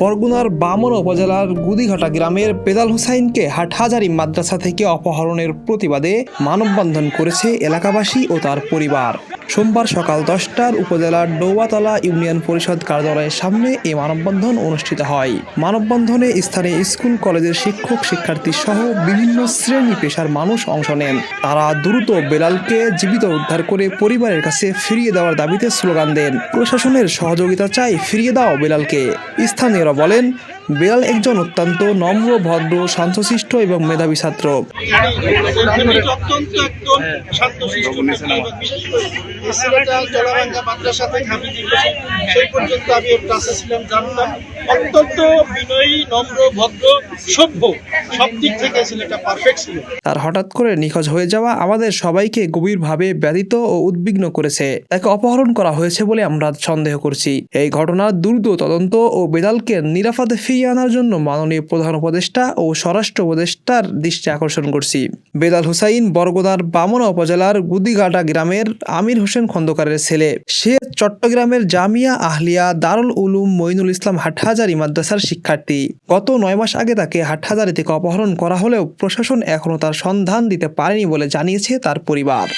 বরগুনার বামন উপজেলার গুদিঘাটা গ্রামের পেদাল হুসাইনকে হাটহাজারি মাদ্রাসা থেকে অপহরণের প্রতিবাদে মানববন্ধন করেছে এলাকাবাসী ও তার পরিবার। সোমবার সকাল দশটার উপজেলার ডৌবাতলা ইউনিয়ন পরিষদ কার্যালয়ের সামনে এই মানববন্ধন অনুষ্ঠিত হয়। মানববন্ধনে স্থানীয় স্কুল, কলেজের শিক্ষক, শিক্ষার্থী সহ বিভিন্ন শ্রেণি পেশার মানুষ অংশ নেন। তারা দ্রুত বেলালকে জীবিত উদ্ধার করে পরিবারের কাছে ফিরিয়ে দেওয়ার দাবিতে স্লোগান দেন। প্রশাসনের সহযোগিতা চাই ফিরিয়ে দাও বেলালকে। স্থানীয়রা বলেন বেলাল একজন অত্যন্ত নম্র ভদ্র শান্তশিষ্ট এবং মেধাবী ছাত্র। অত্যন্ত বিনয়ী নম্র ভদ্র সভ্য। সব দিক থেকে ছেলেটা পারফেক্ট ছিল। তার হঠাৎ করে নিখোঁজ হয়ে যাওয়া আমাদের সবাইকে গভীরভাবে ব্যথিত ও উদ্বিগ্ন করেছে। তাকে অপহরণ করা হয়েছে বলে আমরা সন্দেহ করছি। এই ঘটনার দ্রুত তদন্ত ও বেদালকে নিরাপদে ফিরিয়ে আনার জন্য মাননীয় প্রধান উপদেষ্টা ও স্বরাষ্ট্র উপদেষ্টার দৃষ্টি আকর্ষণ করছি। বেদাল হুসাইন বরগোদার বামনা উপজেলার গুদিঘাটা গ্রামের আমির হোসেন খন্দকারের ছেলে। সে চট্টগ্রামের জামিয়া আহলিয়া দারুল উলুম মইনুল ইসলাম হাটহাজারি মাদ্রাসার শিক্ষার্থী। গত নয় মাস আগে তাকে হাটহাজারি থেকে অপহরণ করা হলেও প্রশাসন এখনও তার সন্ধান দিতে পারেনি বলে জানিয়েছে তার পরিবার।